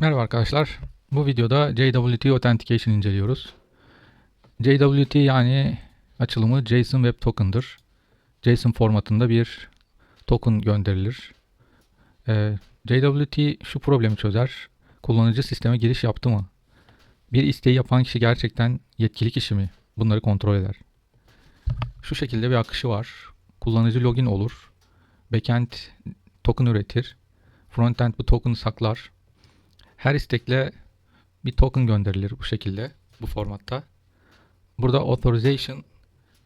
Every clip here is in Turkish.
Merhaba arkadaşlar. Bu videoda JWT Authentication inceliyoruz. JWT yani açılımı JSON Web Token'dır. JSON formatında bir token gönderilir. Ee, JWT şu problemi çözer. Kullanıcı sisteme giriş yaptı mı? Bir isteği yapan kişi gerçekten yetkili kişi mi? Bunları kontrol eder. Şu şekilde bir akışı var. Kullanıcı login olur. Backend token üretir. Frontend bu token'ı saklar. Her istekle bir token gönderilir bu şekilde, bu formatta. Burada authorization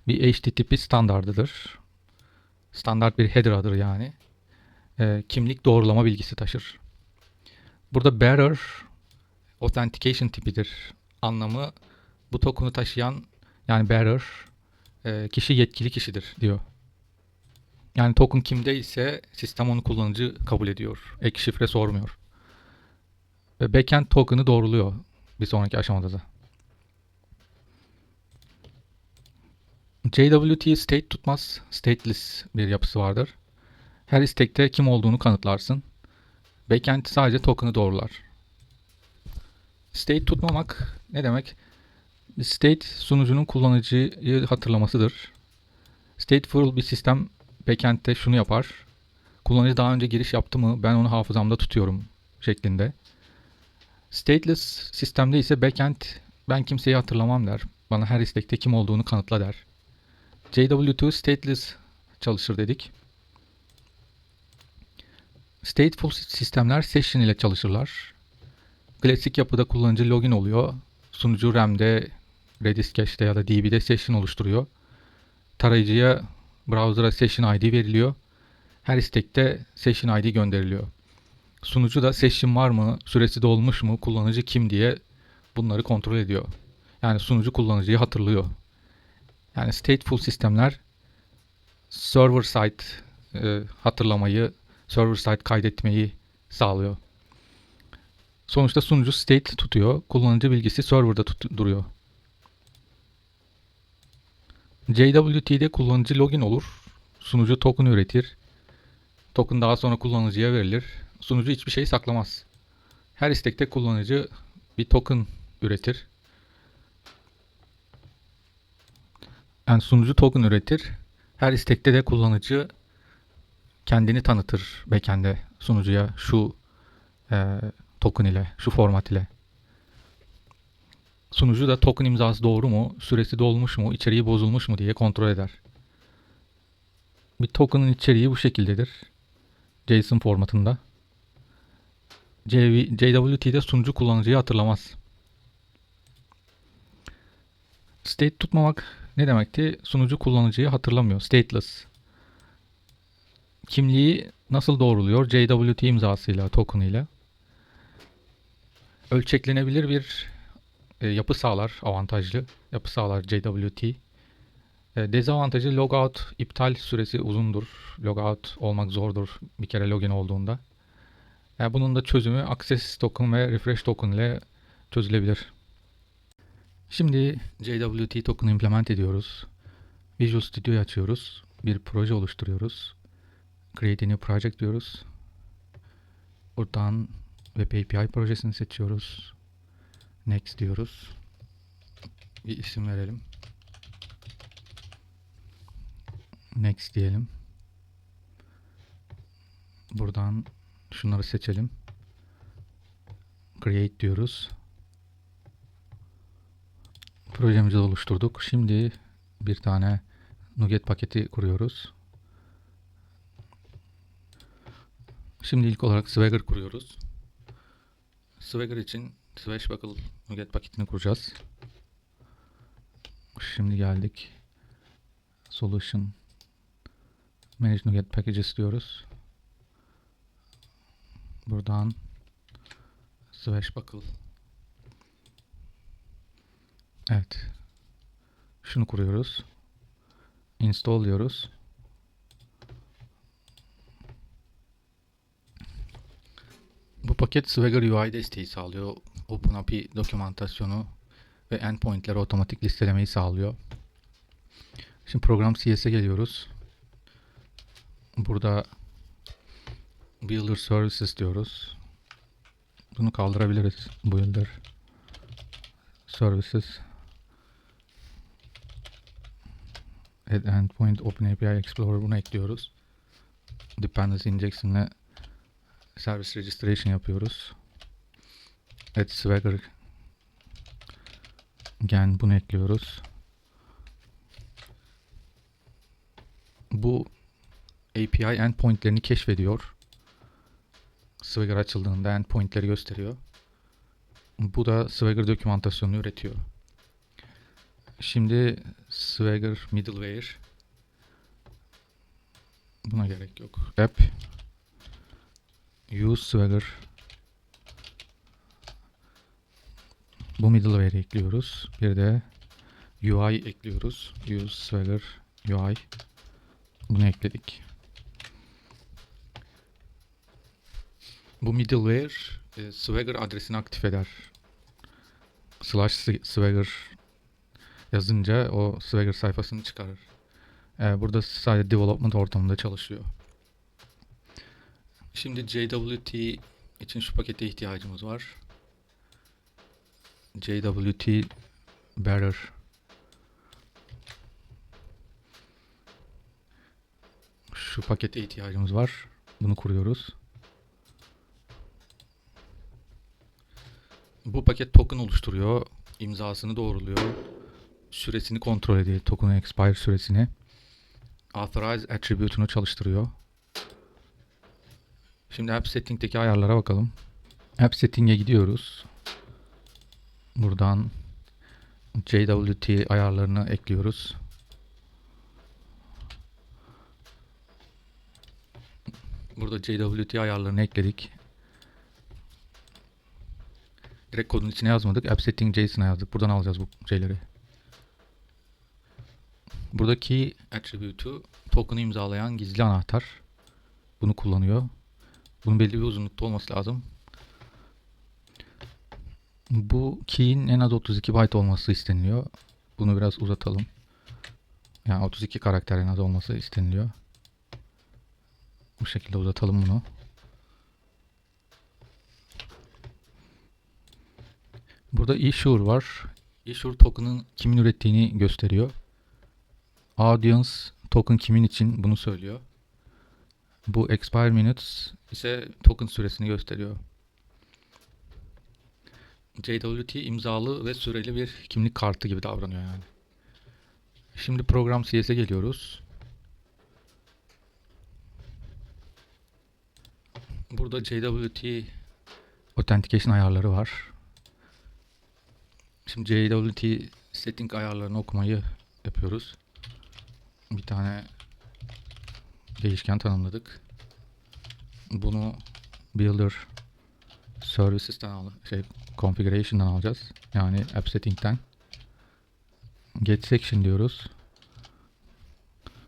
bir HTTP standardıdır. Standart bir header adır yani. Ee, kimlik doğrulama bilgisi taşır. Burada bearer authentication tipidir. Anlamı bu token'ı taşıyan yani bearer e, kişi yetkili kişidir diyor. Yani token kimde ise sistem onu kullanıcı kabul ediyor. Ek şifre sormuyor. Backend token'ı doğruluyor bir sonraki aşamada da. JWT state tutmaz, stateless bir yapısı vardır. Her istekte kim olduğunu kanıtlarsın. Backend sadece token'ı doğrular. State tutmamak ne demek? State sunucunun kullanıcıyı hatırlamasıdır. Stateful bir sistem backend'te şunu yapar. Kullanıcı daha önce giriş yaptı mı ben onu hafızamda tutuyorum şeklinde. Stateless sistemde ise backend ben kimseyi hatırlamam der. Bana her istekte kim olduğunu kanıtla der. JW2 stateless çalışır dedik. Stateful sistemler session ile çalışırlar. Klasik yapıda kullanıcı login oluyor. Sunucu RAM'de, Redis cache'de ya da DB'de session oluşturuyor. Tarayıcıya, browser'a session ID veriliyor. Her istekte session ID gönderiliyor. Sunucu da session var mı, süresi dolmuş mu, kullanıcı kim diye bunları kontrol ediyor. Yani sunucu kullanıcıyı hatırlıyor. Yani stateful sistemler server side e, hatırlamayı, server side kaydetmeyi sağlıyor. Sonuçta sunucu state tutuyor, kullanıcı bilgisi serverda tut- duruyor. JWT'de kullanıcı login olur, sunucu token üretir, token daha sonra kullanıcıya verilir, sunucu hiçbir şey saklamaz. Her istekte kullanıcı bir token üretir. Yani sunucu token üretir. Her istekte de kullanıcı kendini tanıtır backend'e sunucuya şu e, token ile, şu format ile. Sunucu da token imzası doğru mu, süresi dolmuş mu, içeriği bozulmuş mu diye kontrol eder. Bir token'ın içeriği bu şekildedir. JSON formatında. JWT'de sunucu kullanıcıyı hatırlamaz. State tutmamak ne demekti? Sunucu kullanıcıyı hatırlamıyor. Stateless. Kimliği nasıl doğruluyor? JWT imzasıyla, tokenıyla. Ölçeklenebilir bir e, yapı sağlar, avantajlı. Yapı sağlar JWT. E, dezavantajı logout iptal süresi uzundur. Logout olmak zordur bir kere login olduğunda. Yani bunun da çözümü Access Token ve Refresh Token ile çözülebilir. Şimdi JWT Token implement ediyoruz. Visual Studio'yu açıyoruz. Bir proje oluşturuyoruz. Create a new project diyoruz. Buradan Web API projesini seçiyoruz. Next diyoruz. Bir isim verelim. Next diyelim. Buradan şunları seçelim. Create diyoruz. Projemizi oluşturduk. Şimdi bir tane NuGet paketi kuruyoruz. Şimdi ilk olarak Swagger kuruyoruz. Swagger için Swashbuckle NuGet paketini kuracağız. Şimdi geldik. Solution Manage NuGet Packages diyoruz. Buradan Swashbuckle Evet. Şunu kuruyoruz. Install diyoruz. Bu paket Swagger UI desteği sağlıyor. OpenAPI dokümantasyonu ve endpointleri otomatik listelemeyi sağlıyor. Şimdi program CS'e geliyoruz. Burada Builder Services diyoruz. Bunu kaldırabiliriz. Builder Services Add Endpoint OpenAPI Explorer bunu ekliyoruz. Dependency Injection ile Service Registration yapıyoruz. Add Swagger Gen bunu ekliyoruz. Bu API endpointlerini keşfediyor. Swagger açıldığında endpointleri gösteriyor. Bu da Swagger dokümantasyonunu üretiyor. Şimdi Swagger middleware buna gerek yok. App use Swagger bu middleware'i ekliyoruz. Bir de UI ekliyoruz. Use Swagger UI bunu ekledik. Bu middleware e, Swagger adresini aktif eder. Slash Swagger yazınca o Swagger sayfasını çıkarır. E, burada sadece development ortamında çalışıyor. Şimdi JWT için şu pakete ihtiyacımız var. JWT Bearer şu pakete ihtiyacımız var. Bunu kuruyoruz. Bu paket token oluşturuyor. imzasını doğruluyor. Süresini kontrol ediyor. Token'ın expire süresini. Authorize attribute'unu çalıştırıyor. Şimdi app setting'teki ayarlara bakalım. App setting'e gidiyoruz. Buradan JWT ayarlarını ekliyoruz. Burada JWT ayarlarını ekledik. Direkt kodun içine yazmadık. App setting JSON'a yazdık. Buradan alacağız bu şeyleri. Buradaki attribute'u token'ı imzalayan gizli anahtar. Bunu kullanıyor. Bunun belli bir uzunlukta olması lazım. Bu key'in en az 32 byte olması isteniliyor. Bunu biraz uzatalım. Yani 32 karakter en az olması isteniliyor. Bu şekilde uzatalım bunu. Burada issuer var. Issuer token'ın kimin ürettiğini gösteriyor. Audience token kimin için bunu söylüyor. Bu expire minutes ise token süresini gösteriyor. JWT imzalı ve süreli bir kimlik kartı gibi davranıyor yani. Şimdi program CS'e geliyoruz. Burada JWT Authentication ayarları var. Şimdi JWT setting ayarlarını okumayı yapıyoruz. Bir tane değişken tanımladık. Bunu builder services'ten al şey configuration'dan alacağız. Yani app setting'ten. Get section diyoruz.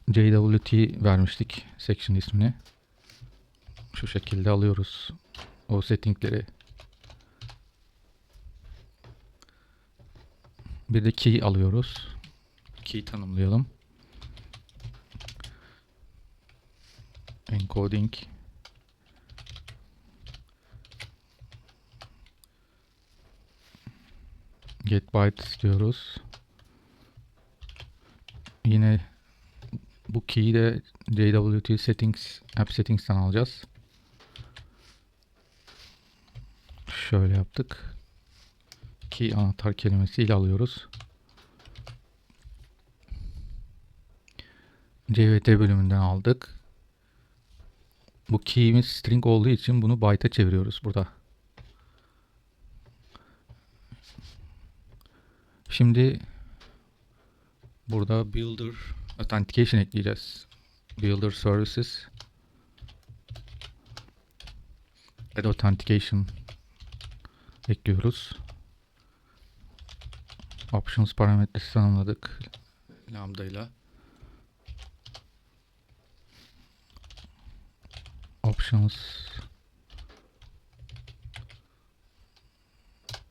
JWT vermiştik section ismini. Şu şekilde alıyoruz o settingleri. Bir de key alıyoruz. Key tanımlayalım. Encoding get bytes diyoruz. Yine bu key'i de JWT settings app settings'ten alacağız. Şöyle yaptık. Key anahtar kelimesiyle alıyoruz. CVT bölümünden aldık. Bu key'imiz string olduğu için bunu byte'a çeviriyoruz burada. Şimdi burada builder authentication ekleyeceğiz. Builder services add authentication ekliyoruz. Options parametresi tanımladık. Lambda ile. Options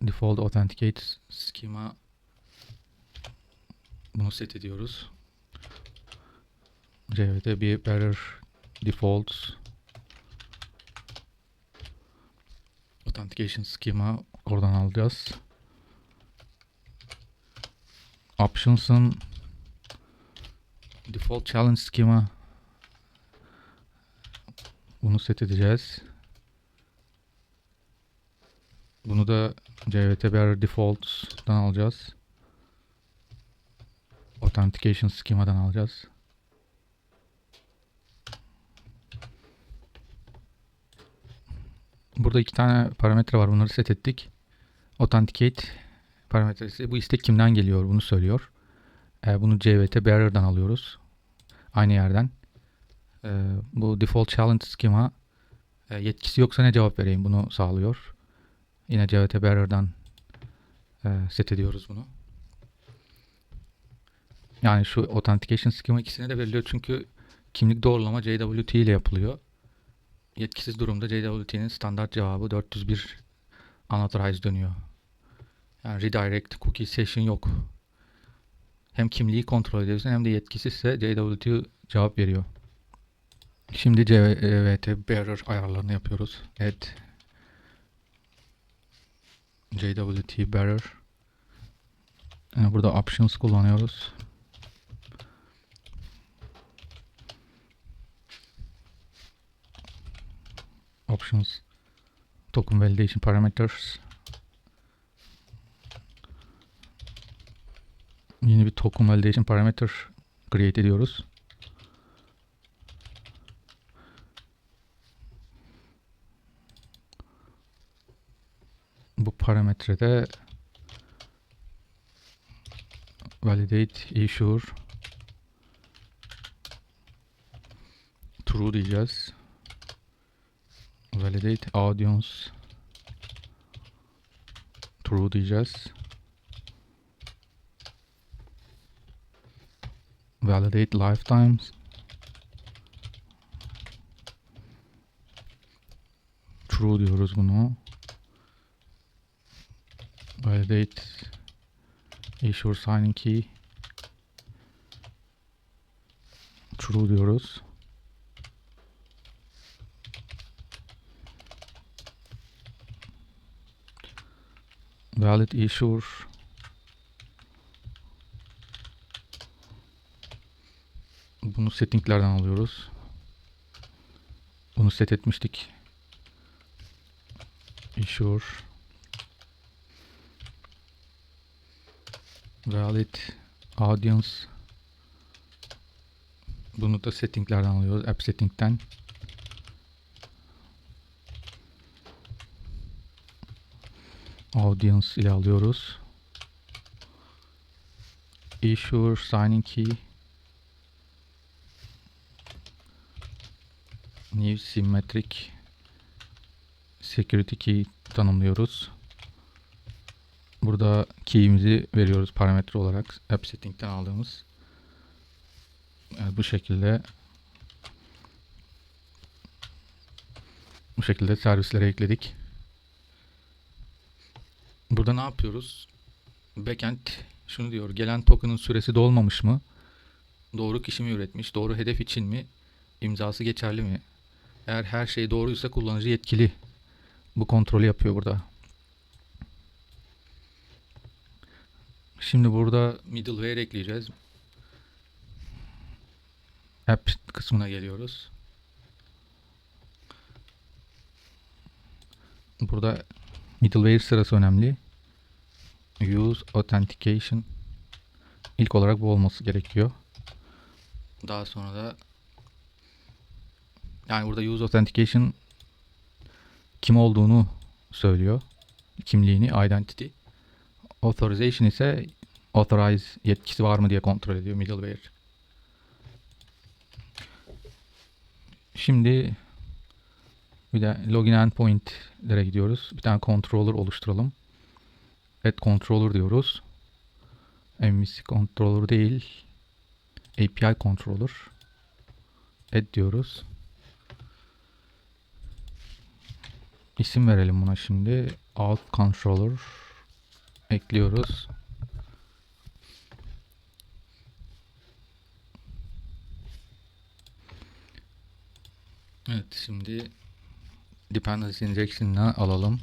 Default Authenticate Schema bunu set ediyoruz. CVT bir better defaults Authentication schema oradan alacağız. Options'ın default challenge schema bunu set edeceğiz. Bunu da CVT Bearer Defaults'dan alacağız. Authentication schema'dan alacağız. Burada iki tane parametre var. Bunları set ettik. Authenticate parametresi. Bu istek kimden geliyor? Bunu söylüyor. Ee, bunu CVT Bearer'dan alıyoruz. Aynı yerden. Ee, bu default challenge schema e, yetkisi yoksa ne cevap vereyim bunu sağlıyor. Yine CVT Bearer'dan e, set ediyoruz bunu. Yani şu authentication schema ikisine de veriliyor çünkü kimlik doğrulama JWT ile yapılıyor. Yetkisiz durumda JWT'nin standart cevabı 401 unauthorized dönüyor. Yani redirect cookie session yok. Hem kimliği kontrol ediyorsun hem de yetkisizse JWT cevap veriyor. Şimdi CVT bearer ayarlarını yapıyoruz. Add JWT bearer. Yani burada options kullanıyoruz. Options token validation parameters yeni bir token validation parameter create ediyoruz. Bu parametrede validate issue true diyeceğiz. Validate audience true diyeceğiz. Validate lifetimes true diyoruz bunu. Validate issue signing key true diyoruz. valid issue bunu settinglerden alıyoruz. Bunu set etmiştik. Issue valid audience bunu da settinglerden alıyoruz. App setting'ten. audience ile alıyoruz. Issue signing key new symmetric security key tanımlıyoruz. Burada key'imizi veriyoruz parametre olarak app setting'ten aldığımız. Evet, bu şekilde bu şekilde servislere ekledik. Burada ne yapıyoruz? Backend şunu diyor. Gelen token'ın süresi dolmamış mı? Doğru kişi mi üretmiş? Doğru hedef için mi? İmzası geçerli mi? Eğer her şey doğruysa kullanıcı yetkili. Bu kontrolü yapıyor burada. Şimdi burada middleware ekleyeceğiz. App kısmına geliyoruz. Burada middleware sırası önemli. Use authentication ilk olarak bu olması gerekiyor. Daha sonra da yani burada use authentication kim olduğunu söylüyor. Kimliğini, identity. Authorization ise authorize yetkisi var mı diye kontrol ediyor middleware. Şimdi bir de login endpoint'lere gidiyoruz. Bir tane controller oluşturalım. Add controller diyoruz. MVC controller değil. API controller. Add diyoruz. İsim verelim buna şimdi. Out controller ekliyoruz. Evet şimdi dependency injection'la alalım.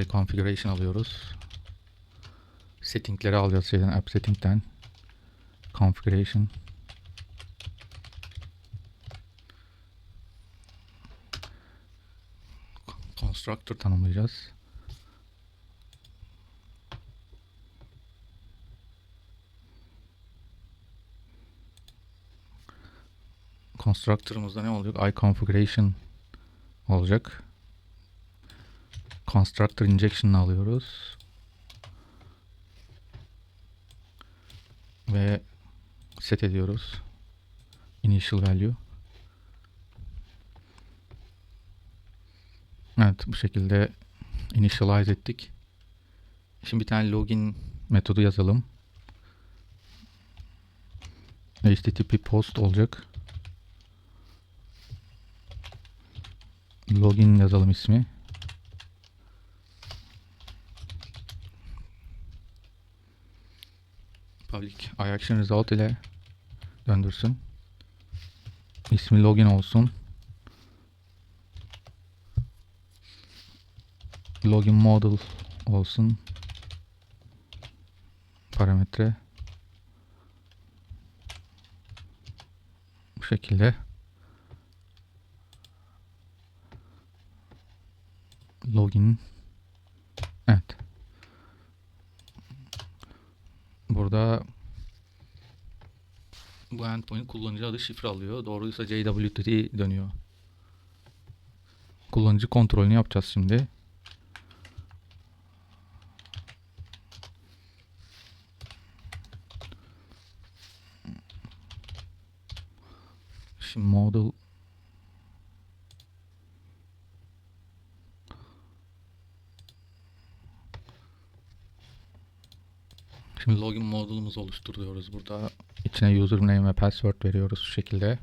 iConfiguration alıyoruz. Settingleri alacağız şeyden app setting'den. Configuration. Constructor tanımlayacağız. Constructor'ımızda ne olacak? iConfiguration olacak. Constructor injection'ını alıyoruz. Ve set ediyoruz. Initial value. Evet bu şekilde initialize ettik. Şimdi bir tane login metodu yazalım. HTTP post olacak. Login yazalım ismi. Public iAction result ile döndürsün. İsmi login olsun. Login model olsun. Parametre. Bu şekilde. Login. Evet. Burada bu endpoint kullanıcı adı şifre alıyor. Doğruysa JWT dönüyor. Kullanıcı kontrolünü yapacağız şimdi. Şimdi model Şimdi login model'ımızı oluşturuyoruz. Burada içine username ve password veriyoruz şu şekilde.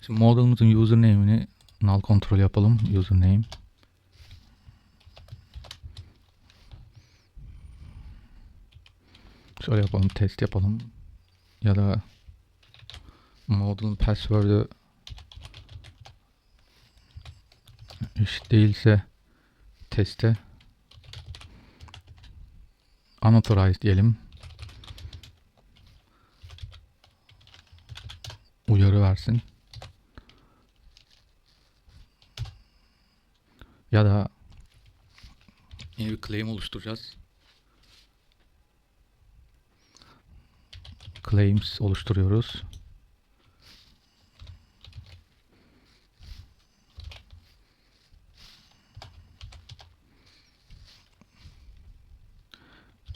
Şimdi model'ımızın username'ini null kontrol yapalım. Username. Şöyle yapalım, test yapalım. Ya da model'ın password'ü eşit değilse teste unauthorized diyelim. Uyarı versin. Ya da yeni bir claim oluşturacağız. Claims oluşturuyoruz.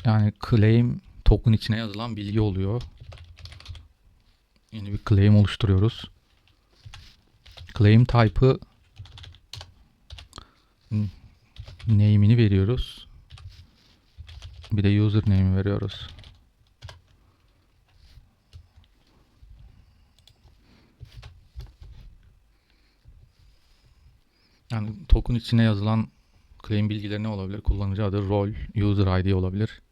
Yani claim token içine yazılan bilgi oluyor. Yeni bir claim oluşturuyoruz. Claim type'ı name'ini veriyoruz. Bir de username veriyoruz. Yani token içine yazılan claim bilgileri ne olabilir? Kullanıcı adı, rol, user ID olabilir.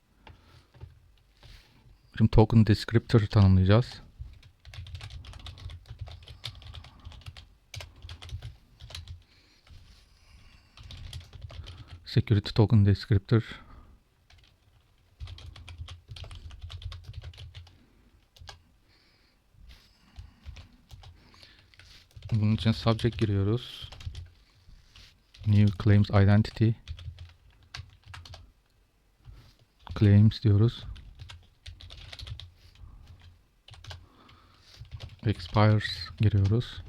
Şimdi token descriptor tanımlayacağız. Security token descriptor. Bunun için subject giriyoruz. New claims identity. Claims diyoruz. Expires giriyoruz.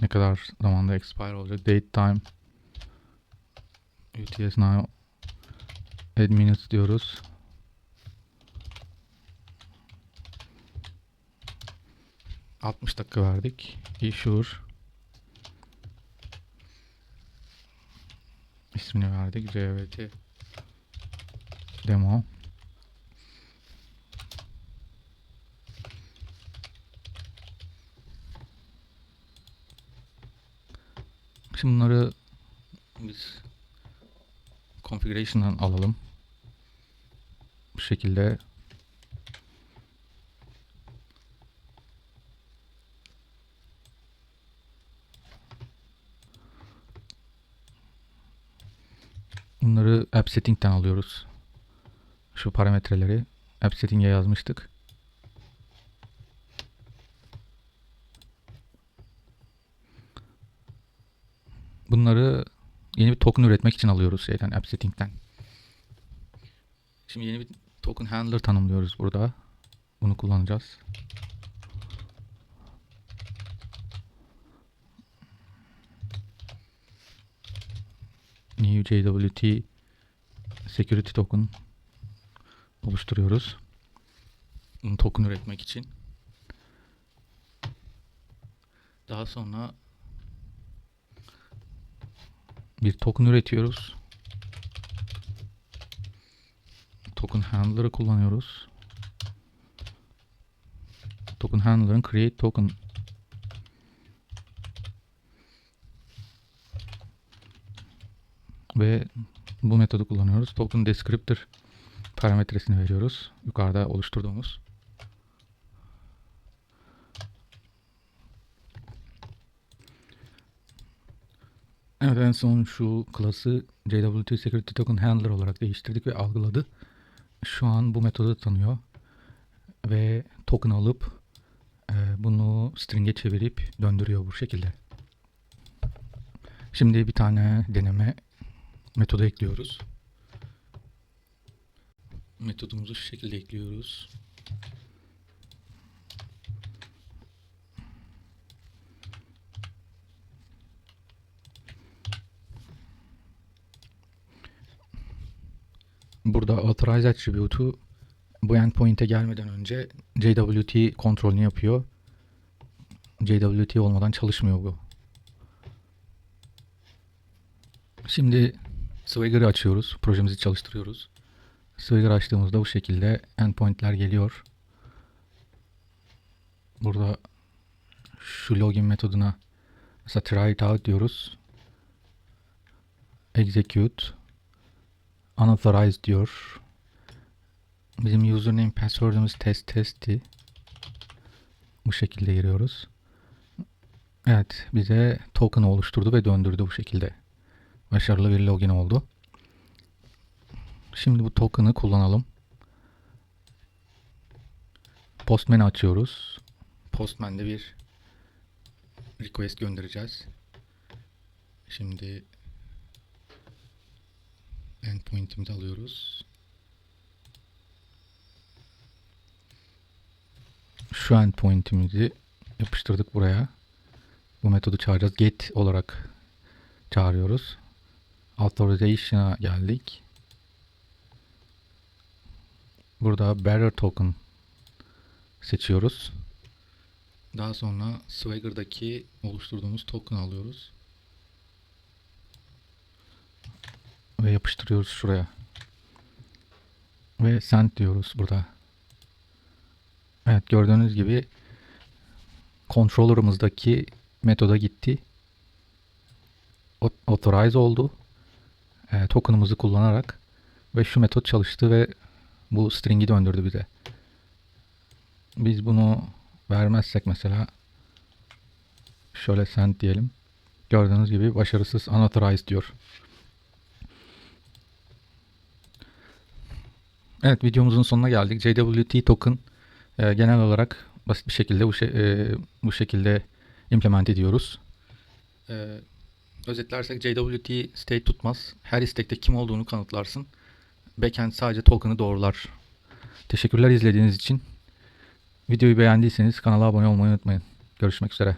Ne kadar zamanda expire olacak? Date time. UTS now. Add minutes diyoruz. Altmış dakika verdik. Issue. İsmini verdik. CVT demo. Şimdi bunları biz configuration'dan alalım. Bu şekilde Bunları app setting'ten alıyoruz. Şu parametreleri app setting'e yazmıştık. Bunları yeni bir token üretmek için alıyoruz şeyden app setting'ten. Şimdi yeni bir token handler tanımlıyoruz burada. Bunu kullanacağız. New JWT security token oluşturuyoruz. Token üretmek için. Daha sonra bir token üretiyoruz. Token handler'ı kullanıyoruz. Token handler'ın create token ve bu metodu kullanıyoruz. Token descriptor parametresini veriyoruz. Yukarıda oluşturduğumuz. Evet en son şu klası JWT Security Token Handler olarak değiştirdik ve algıladı. Şu an bu metodu tanıyor ve token alıp e, bunu string'e çevirip döndürüyor bu şekilde. Şimdi bir tane deneme metodu ekliyoruz. Metodumuzu şu şekilde ekliyoruz. Burada authorize attribute'u bu endpoint'e gelmeden önce JWT kontrolünü yapıyor. JWT olmadan çalışmıyor bu. Şimdi Swagger'ı açıyoruz. Projemizi çalıştırıyoruz. Swagger açtığımızda bu şekilde endpoint'ler geliyor. Burada şu login metoduna mesela try it out diyoruz. Execute unauthorized diyor. Bizim username password'ımız test testi. Bu şekilde giriyoruz. Evet bize token oluşturdu ve döndürdü bu şekilde. Başarılı bir login oldu. Şimdi bu token'ı kullanalım. Postman'ı açıyoruz. Postman'de bir request göndereceğiz. Şimdi endpoint'imizi alıyoruz. Şu endpoint'imizi yapıştırdık buraya. Bu metodu çağıracağız. Get olarak çağırıyoruz. Authorization'a geldik. Burada bearer token seçiyoruz. Daha sonra Swagger'daki oluşturduğumuz token alıyoruz. Ve yapıştırıyoruz şuraya. Ve send diyoruz burada. Evet gördüğünüz gibi controller'ımızdaki metoda gitti. Authorize oldu. E, token'ımızı kullanarak ve şu metot çalıştı ve bu string'i döndürdü bize. Biz bunu vermezsek mesela şöyle send diyelim. Gördüğünüz gibi başarısız unauthorized diyor. Evet videomuzun sonuna geldik. JWT token e, genel olarak basit bir şekilde bu, şey, e, bu şekilde implement ediyoruz. E, özetlersek JWT state tutmaz. Her istekte kim olduğunu kanıtlarsın. Backend sadece token'ı doğrular. Teşekkürler izlediğiniz için. Videoyu beğendiyseniz kanala abone olmayı unutmayın. Görüşmek üzere.